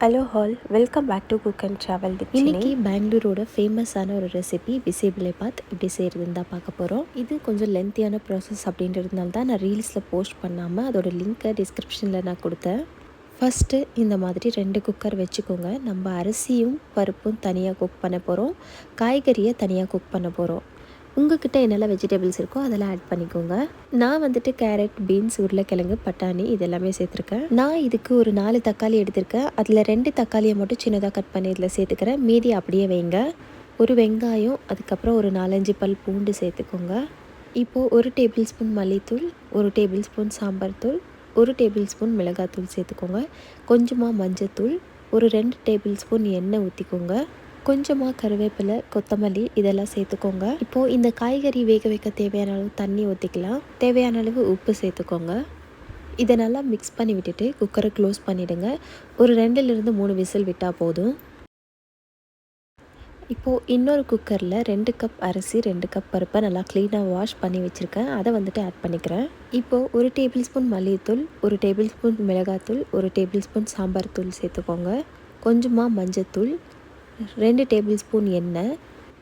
Hello all welcome back to cook and travel with இன்னைக்கு பெங்களூரோட ஃபேமஸான ஒரு ரெசிபி பிசிபிளை பாத் எப்படி செய்கிறதுன்னு தான் பார்க்க போகிறோம் இது கொஞ்சம் லென்த்தியான ப்ராசஸ் அப்படின்றதுனால தான் நான் ரீல்ஸில் போஸ்ட் பண்ணாமல் அதோட லிங்க்கை டிஸ்கிரிப்ஷனில் நான் கொடுத்தேன். ஃபஸ்ட்டு இந்த மாதிரி ரெண்டு குக்கர் வச்சுக்கோங்க. நம்ம அரிசியும் பருப்பும் தனியாக குக் பண்ண போகிறோம் காய்கறியை தனியாக குக் பண்ண போகிறோம் உங்ககிட்ட என்னெல்லாம் வெஜிடபிள்ஸ் இருக்கோ அதெல்லாம் ஆட் பண்ணிக்கோங்க. நான் வந்துட்டு கேரட் பீன்ஸ் உருளைக்கிழங்கு பட்டாணி இதெல்லாமே சேர்த்துருக்கேன். நான் இதுக்கு ஒரு நாலு தக்காளி எடுத்திருக்கேன். அதில் ரெண்டு தக்காளியை மட்டும் சின்னதாக கட் பண்ணி இதில் சேர்த்துக்கிறேன். மீதி அப்படியே வைங்க. ஒரு வெங்காயம் அதுக்கப்புறம் ஒரு நாலஞ்சு பல் பூண்டு சேர்த்துக்கோங்க. இப்போது ஒரு டேபிள் ஸ்பூன் மல்லித்தூள் ஒரு டேபிள் ஸ்பூன் சாம்பார் தூள் ஒரு டேபிள் ஸ்பூன் மிளகாத்தூள் சேர்த்துக்கோங்க. கொஞ்சமாக மஞ்சத்தூள் ஒரு ரெண்டு டேபிள் ஸ்பூன் எண்ணெய் ஊற்றிக்கோங்க கொஞ்சமாக கருவேப்பிலை கொத்தமல்லி இதெல்லாம் சேர்த்துக்கோங்க. இப்போது இந்த காய்கறி வேக வைக்க தேவையான அளவு தண்ணி ஊற்றிக்கலாம் தேவையான அளவு உப்பு சேர்த்துக்கோங்க. இதை நல்லா மிக்ஸ் பண்ணி விட்டுட்டு குக்கரை க்ளோஸ் பண்ணிவிடுங்க ஒரு ரெண்டுலேருந்து மூணு விசில் விட்டால் போதும். இப்போது இன்னொரு குக்கரில் ரெண்டு கப் அரிசி ரெண்டு கப் பருப்பை நல்லா க்ளீனாக வாஷ் பண்ணி வச்சுருக்கேன். அதை வந்துட்டு ஆட் பண்ணிக்கிறேன். இப்போது ஒரு டேபிள் ஸ்பூன் மல்லித்தூள் ஒரு டேபிள் ஸ்பூன் மிளகாத்தூள் ஒரு டேபிள் ஸ்பூன் சாம்பார் தூள் சேர்த்துக்கோங்க. கொஞ்சமாக மஞ்சத்தூள் ரெண்டு டேபிள் ஸ்பூன் எண்ணெய்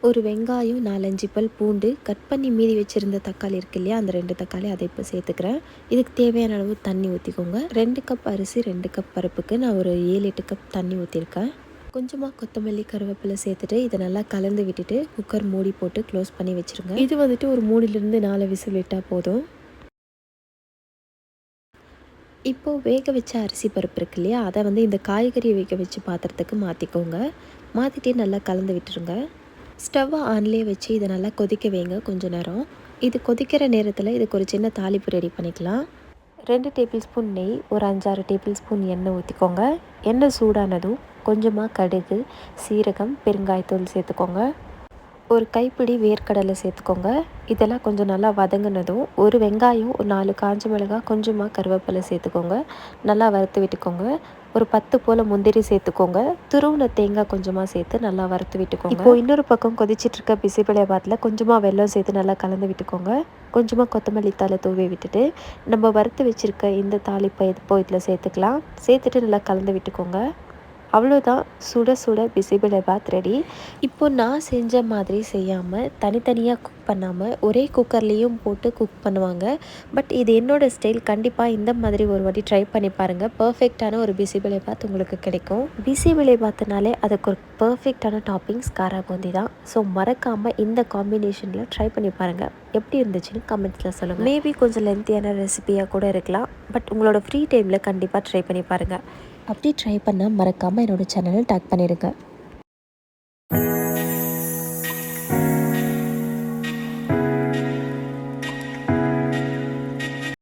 ஒரு வெங்காயம் நாலஞ்சு பல் பூண்டு கட் பண்ணி மீதி வச்சுருந்த தக்காளி இருக்கு இல்லையா அந்த ரெண்டு தக்காளி அதை இப்போ சேர்த்துக்கிறேன். இதுக்கு தேவையான அளவு தண்ணி ஊற்றிக்கோங்க ரெண்டு கப் அரிசி ரெண்டு கப் பருப்புக்கு நான் ஒரு ஏழு எட்டு கப் தண்ணி ஊற்றிருக்கேன் கொஞ்சமாக கொத்தமல்லி கருவேப்பிலை சேர்த்துட்டு இதை நல்லா கலந்து விட்டுட்டு குக்கர் மூடி போட்டு க்ளோஸ் பண்ணி வச்சுருங்க. இது வந்துட்டு ஒரு மூணுலேருந்து நாலு விசில் விட்டால் போதும். இப்போது வேக வச்ச அரிசி பருப்பு இருக்கு இல்லையா அதை வந்து இந்த காய்கறி வேக வச்சு பாத்திரத்துக்கு மாற்றிக்கோங்க மாற்றிட்டே நல்லா கலந்து விட்டுருங்க. ஸ்டவ்வை ஆன்லேயே வச்சு இதை நல்லா கொதிக்க வைங்க கொஞ்சம் நேரம். இது கொதிக்கிற நேரத்தில் இதுக்கு ஒரு சின்ன தாளிப்பு ரெடி பண்ணிக்கலாம். ரெண்டு டேபிள் ஸ்பூன் நெய் ஒரு அஞ்சாறு டேபிள் ஸ்பூன் எண்ணெய் ஊற்றிக்கோங்க எண்ணெய் சூடானதும் கொஞ்சமாக கடுகு சீரகம் பெருங்காயத்தூள் சேர்த்துக்கோங்க. ஒரு கைப்பிடி வேர்க்கடலை சேர்த்துக்கோங்க. இதெல்லாம் கொஞ்சம் நல்லா வதங்கினதும் ஒரு வெங்காயம் ஒரு நாலு காஞ்ச மிளகாய் கொஞ்சமாக கருவேப்பிலை சேர்த்துக்கோங்க. நல்லா வறுத்து விட்டுக்கோங்க. ஒரு பத்து போல் முந்திரி சேர்த்துக்கோங்க. துருவின தேங்காய் கொஞ்சமாக சேர்த்து நல்லா வறுத்து விட்டுக்கோங்க. இப்போ இன்னொரு பக்கம் கொதிச்சிட்டு இருக்க பிசிபிளைய பாத்தில் கொஞ்சமாக வெள்ளம் சேர்த்து நல்லா கலந்து விட்டுக்கோங்க. கொஞ்சமாக கொத்தமல்லி தலை தூவி விட்டுட்டு நம்ம வறுத்து வச்சுருக்க இந்த தாளிப்பை இப்போ இதில் சேர்த்துக்கலாம். சேர்த்துட்டு நல்லா கலந்து விட்டுக்கோங்க. அவ்வளோதான். சுட சுட பிசிபிளை பாத் ரெடி இப்போ நான் செஞ்ச மாதிரி செய்யாமல் தனித்தனியாக குக் பண்ணாமல் ஒரே குக்கர்லேயும் போட்டு குக் பண்ணுவாங்க. பட் இது என்னோடய ஸ்டைல் கண்டிப்பாக இந்த மாதிரி ஒரு வாட்டி ட்ரை பண்ணி பாருங்கள் பர்ஃபெக்டான ஒரு பிசிபிளை பாத் உங்களுக்கு கிடைக்கும். பிசிபிளை பாத்துனாலே அதுக்கு ஒரு பர்ஃபெக்டான டாப்பிங்ஸ் காரா பூந்தி தான். ஸோ மறக்காமல் இந்த காம்பினேஷனில் ட்ரை பண்ணி பாருங்கள் எப்படி இருந்துச்சுன்னு கமெண்ட்ஸில் சொல்லுங்கள் மேபி கொஞ்சம் லென்த்தியான ரெசிபியாக கூட இருக்கலாம். பட் உங்களோட ஃப்ரீ டைமில் கண்டிப்பாக ட்ரை பண்ணி பாருங்கள் அப்படி ட்ரை பண்ணால் மறக்காமல் என்னோடய சேனலை டேக் பண்ணிடுங்க